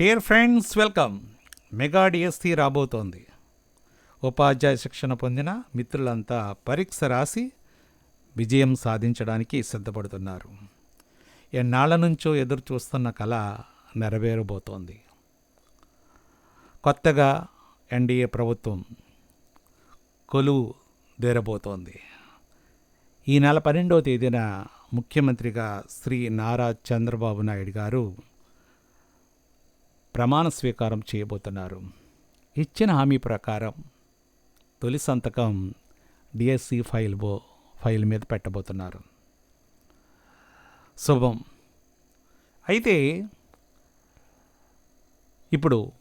Dear friends welcome mega DSC రాబోతోంది. ఉపాధ్యాయ శిక్షణ పొందిన మిత్రులంతా పరీక్ష రాసి విజయం సాధించడానికి సిద్ధపడుతున్నారు. ఎన్నాళ్ళ నుంచో ఎదురు చూస్తున్న కళ నెరవేరబోతోంది. కొత్తగా ఎన్డీఏ ప్రభుత్వం కొలువు దేరబోతోంది. ఈ నెల పన్నెండవ తేదీన ముఖ్యమంత్రిగా శ్రీ నారా చంద్రబాబు నాయుడు గారు ప్రమాణ స్వీకారం చేయబోతున్నారు. ఇచ్చిన హామీ ప్రకారం తొలి సంతకం డిఎస్సి ఫైల్ బో ఫైల్ మీద పెట్టబోతున్నారు. శుభం. అయితే ఇప్పుడు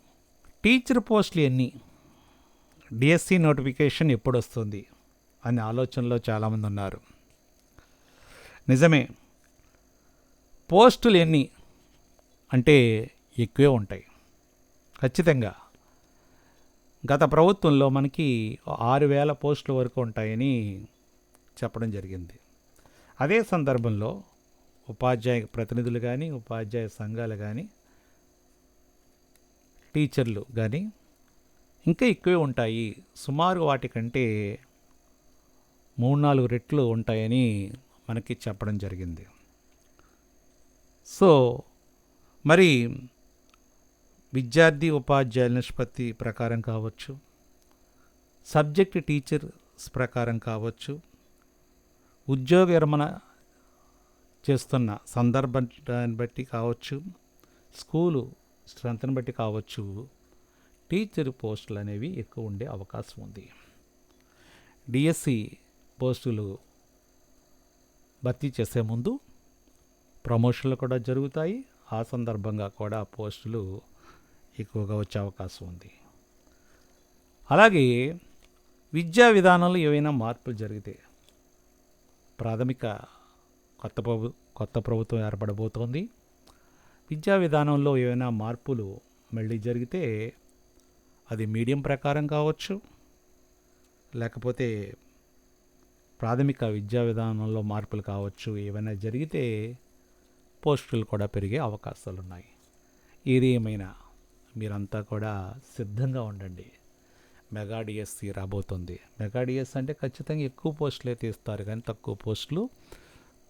టీచర్ పోస్టులు ఎన్ని? డిఎస్సి నోటిఫికేషన్ ఎప్పుడు వస్తుంది అనే ఆలోచనలో చాలామంది ఉన్నారు. నిజమే పోస్టులు ఎన్ని? అంటే ఎక్కువే ఉంటాయి. ఖచ్చితంగా. గత ప్రభుత్వంలో మనకి ఆరు వేల పోస్టుల వరకు ఉంటాయని చెప్పడం జరిగింది. అదే సందర్భంలో ఉపాధ్యాయ ప్రతినిధులు కానీ ఉపాధ్యాయ సంఘాలు కానీ టీచర్లు కానీ ఇంకా ఎక్కువే ఉంటాయి. సుమారు వాటికంటే మూడు నాలుగు రెట్లు ఉంటాయని మనకి చెప్పడం జరిగింది. సో మరి విద్యార్థి ఉపాధ్యాయుల నిష్పత్తి ప్రకారం కావచ్చు. సబ్జెక్ట్ టీచర్స్ ప్రకారం కావచ్చు. ఉద్యోగ విరమణ చేస్తున్న సందర్భాన్ని బట్టి కావచ్చు. స్కూలు స్ట్రెంత్ని బట్టి కావచ్చు. టీచర్ పోస్టులు అనేవి ఎక్కువ ఉండే అవకాశం ఉంది. డిఎస్సి పోస్టులు భర్తీ చేసే ముందు ప్రమోషన్లు కూడా జరుగుతాయి. ఆ సందర్భంగా కూడా పోస్టులు ఎక్కువగా వచ్చే అవకాశం ఉంది. అలాగే విద్యా విధానంలో ఏవైనా మార్పులు జరిగితే ప్రాథమిక కొత్త ప్రభు కొత్త ప్రభుత్వం ఏర్పడబోతోంది. విద్యా విధానంలో ఏవైనా మార్పులు మళ్ళీ జరిగితే అది మీడియం ప్రకారం కావచ్చు లేకపోతే ప్రాథమిక విద్యా విధానంలో మార్పులు కావచ్చు ఏమైనా జరిగితే పోస్టులు కూడా పెరిగే అవకాశాలు ఉన్నాయి ఏది ఏమైనా మీరంతా కూడా సిద్ధంగా ఉండండి. మెగాడిఎస్సి రాబోతుంది మెగాడిఎస్ అంటే ఖచ్చితంగా ఎక్కువ పోస్టులే తీస్తారు కానీ తక్కువ పోస్టులు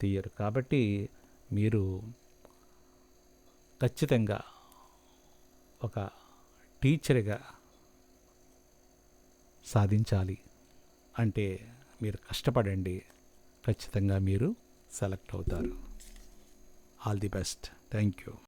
తీయరు. కాబట్టి మీరు ఖచ్చితంగా ఒక టీచర్గా సాధించాలి అంటే మీరు కష్టపడండి. ఖచ్చితంగా మీరు సెలెక్ట్ అవుతారు. All the best. Thank you.